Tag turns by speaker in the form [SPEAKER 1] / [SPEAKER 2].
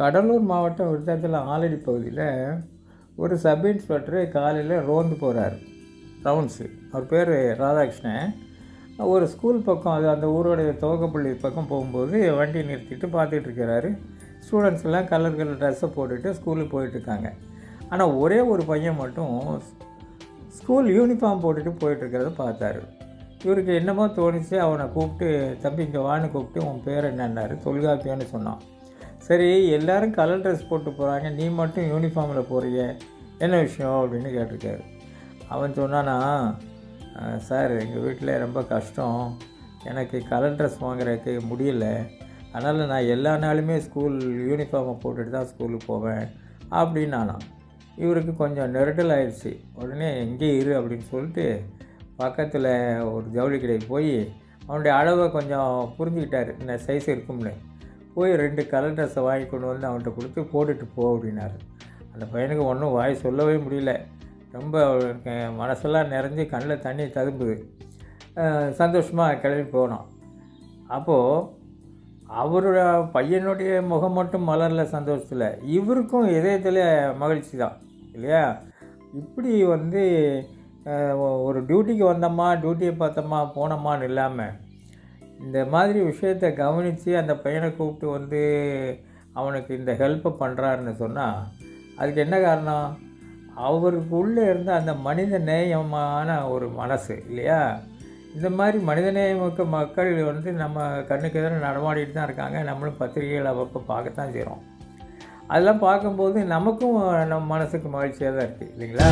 [SPEAKER 1] கடலூர் மாவட்டம் விருத்தாச்சலம் ஆலடி பகுதியில் ஒரு சப் இன்ஸ்பெக்டர் காலையில் ரோந்து போகிறார் ரவுண்ட்ஸு அவர் பேர் ராதாகிருஷ்ணன். ஒரு ஸ்கூல் பக்கம் அது அந்த ஊரோடைய துவக்கப்பள்ளி பக்கம் போகும்போது வண்டி நிறுத்திட்டு பார்த்துட்டு இருக்கிறாரு. ஸ்டூடெண்ட்ஸ் எல்லாம் கலர் கலர் ட்ரெஸ்ஸை போட்டுட்டு ஸ்கூலுக்கு போயிட்டுருக்காங்க ஆனால் ஒரே ஒரு பையன் மட்டும் ஸ்கூல் யூனிஃபார்ம் போட்டுட்டு போயிட்டுருக்கிறத பார்த்தாரு. இவருக்கு என்னமோ தோணுச்சு அவனை கூப்பிட்டு தம்பி இங்கே வான்னு கூப்பிட்டு உன் பேர் என்னன்னாரு? தொல்காப்பியன்னு சொன்னான். சரி எல்லோரும் கலர் ட்ரெஸ் போட்டு போகிறாங்க நீ மட்டும் யூனிஃபார்மில் போகிறிய என்ன விஷயம் அப்படின்னு கேட்டிருக்காரு. அவன் சொன்னானா சார் எங்கள் வீட்டில் ரொம்ப கஷ்டம். எனக்கு கலர் ட்ரெஸ் வாங்குறதுக்கு முடியல. அதனால் நான் எல்லா நாளுமே ஸ்கூல் யூனிஃபார்மை போட்டுட்டு தான் ஸ்கூலுக்கு போவேன் அப்படின்னானா இவருக்கு கொஞ்சம் நெருடல் ஆயிடுச்சு. உடனே எங்கே இரு அப்படின்னு சொல்லிட்டு பக்கத்தில் ஒரு ஜவுளி கடைக்கு போய் அவனுடைய அளவை கொஞ்சம் புரிஞ்சுக்கிட்டார். இந்த சைஸ் இருக்கும்னு. போய் ரெண்டு கலர் ட்ரெஸ்ஸை வாங்கி கொண்டு வந்து அவன்கிட்ட கொடுத்து போட்டுட்டு போ அப்படின்னாரு. அந்த பையனுக்கு ஒன்றும் வாய் சொல்லவே முடியல. ரொம்ப மனசெல்லாம் நிறைஞ்சு கண்ணில் தண்ணி ததும்புது. சந்தோஷமாக கிளம்பி போனோம் அப்போது அவரோட பையனுடைய முகம் மட்டும் மலரல சந்தோஷத்தில். இவருக்கும் இதயத்தில் மகிழ்ச்சி தான் இல்லையா? இப்படி வந்து ஒரு டியூட்டிக்கு வந்தோமா டியூட்டியை பார்த்தோமா போனோமான்னு இல்லாமல் இந்த மாதிரி விஷயத்தை கவனித்து அந்த பையனை கூப்பிட்டு வந்து அவனுக்கு இந்த ஹெல்ப்பை பண்ணுறாருன்னு சொன்னால் அதுக்கு என்ன காரணம்? அவருக்கு உள்ளே இருந்த அந்த மனித நேயமான ஒரு மனசு இல்லையா? இந்த மாதிரி மனிதநேயமிக்க மக்கள் வந்து நம்ம கண்ணுக்கு எதிராக நடமாடிட்டு தான் இருக்காங்க. நம்மளும் பத்திரிகைகள் அப்பப்போ பார்க்கத்தான் செய்கிறோம் அதெல்லாம் பார்க்கும்போது நமக்கும் நம்ம மனசுக்கு மகிழ்ச்சியாக தான் இருக்குது இல்லைங்களா?